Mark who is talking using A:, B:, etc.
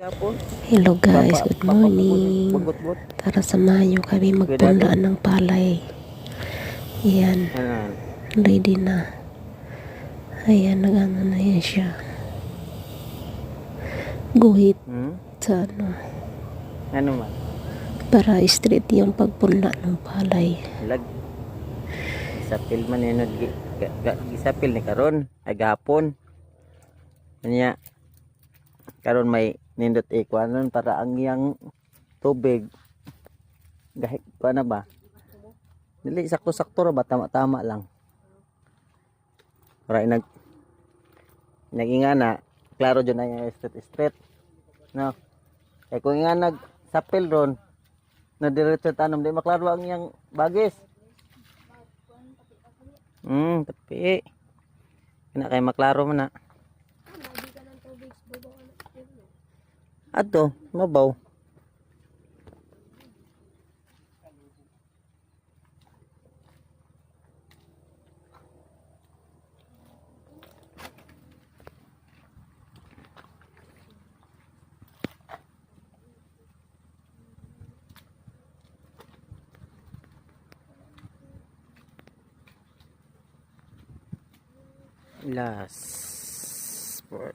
A: Hello guys, good morning. Tara samahan nyo kami magpunlaan ng palay. Ayan,
B: Ano?
A: ready na. Ayan, nagano na yan siya. Guhit
B: Hmm?
A: sa ano,
B: Ano man?
A: para straight yung pagpunla ng palay.
B: Lag. Isapil man yun. Isapil ni karon ay gahapon. Kanya karon may nindot ikwanon para ang yang tubig gahit ko na ba? Dili sakto-sakto ra ba tama-tama lang. Para nag nagingana klaro jud na straight straight. No. Kay kung nga nag sapil ron na diretso tanom di maklaro ang yang bagis. Hmm, tapi. Kena kay maklaro man na. Ato, mabaw. Last. Four.